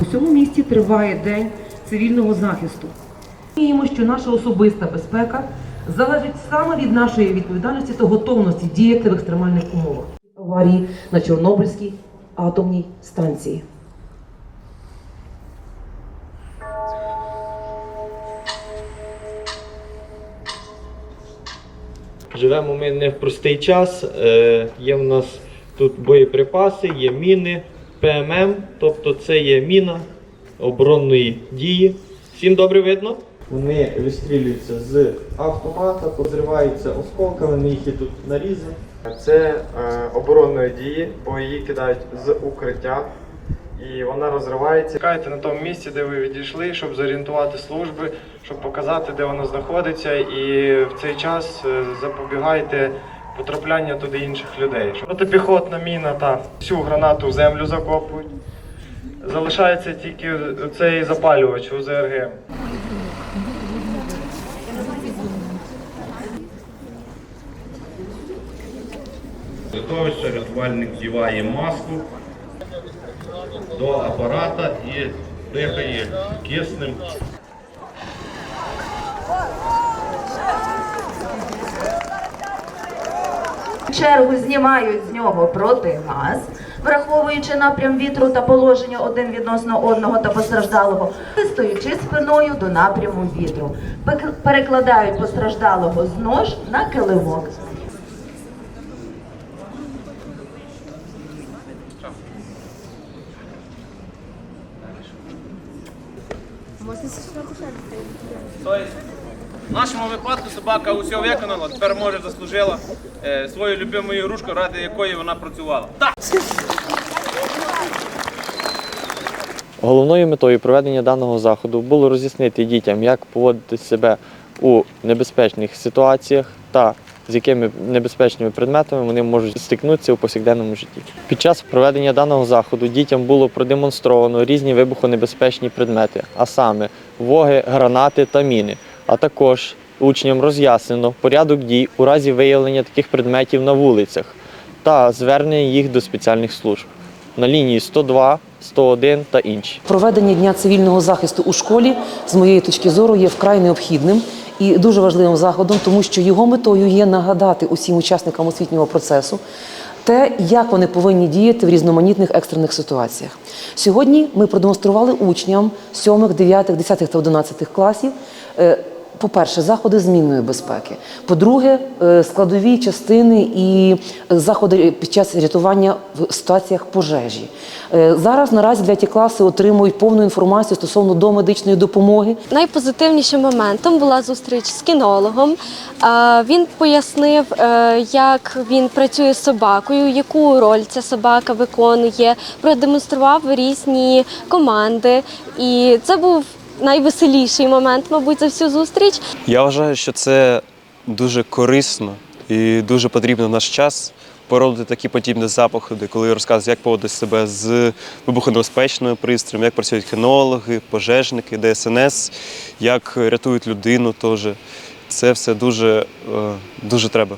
У цьому місті триває день цивільного захисту. Розуміємо, що наша особиста безпека залежить саме від нашої відповідальності та готовності діяти в екстремальних умовах. Аварії на Чорнобильській атомній станції. Живемо ми не в простий час. Е, Є в нас тут боєприпаси, є міни, ПММ, тобто це є міна оборонної дії. Всім добре видно? Вони вистрілюються з автомата, позриваються осколками, в них є тут нарізи. Це е, оборонної дії, бо її кидають з укриття. І вона розривається. Чекайте на тому місці, де ви відійшли, щоб зорієнтувати служби, щоб показати, де воно знаходиться, і в цей час е, запобігайте потрапляння туди інших людей. Протипіхотна міна та всю гранату в землю закопують. Залишається тільки цей запалювач УЗРГ. Готовиться, рятувальник вдіває маску до апарата і дихає киснем. Чергу знімають з нього протигаз, враховуючи напрям вітру та положення один відносно одного та постраждалого, стоючи спиною до напряму вітру. Перекладають постраждалого з нож на килимок. В нашому випадку собака усе виконала, тепер може заслужила е, свою любиму ігрушку, ради якої вона працювала. Так! Головною метою проведення даного заходу було роз'яснити дітям, як поводити себе у небезпечних ситуаціях та з якими небезпечними предметами вони можуть стикнутися у повсякденному житті. Під час проведення даного заходу дітям було продемонстровано різні вибухонебезпечні предмети, а саме воги, гранати та міни. А також учням роз'яснено порядок дій у разі виявлення таких предметів на вулицях та звернення їх до спеціальних служб на лінії 102, 101 та інші. Проведення дня цивільного захисту у школі, з моєї точки зору, є вкрай необхідним і дуже важливим заходом, тому що його метою є нагадати усім учасникам освітнього процесу те, як вони повинні діяти в різноманітних екстрених ситуаціях. Сьогодні ми продемонстрували учням 7, 9, 10 та 11 класів. Е, По-перше, заходи змінної безпеки. По-друге, е, складові частини і заходи під час рятування в ситуаціях пожежі. Е, Зараз наразі дев'яті класи отримують повну інформацію стосовно домедичної допомоги. Найпозитивнішим моментом була зустріч з кінологом. Е, Він пояснив, е, як він працює з собакою, яку роль ця собака виконує, продемонстрував різні команди. І це був найвеселіший момент, мабуть, за всю зустріч. Я вважаю, що це дуже корисно і дуже потрібно в наш час породити такі подібні заходи, коли розказують, як поводити себе з вибухонебезпечною пристроєм, як працюють кінологи, пожежники, ДСНС, як рятують людину теж. Це все дуже, е, дуже треба.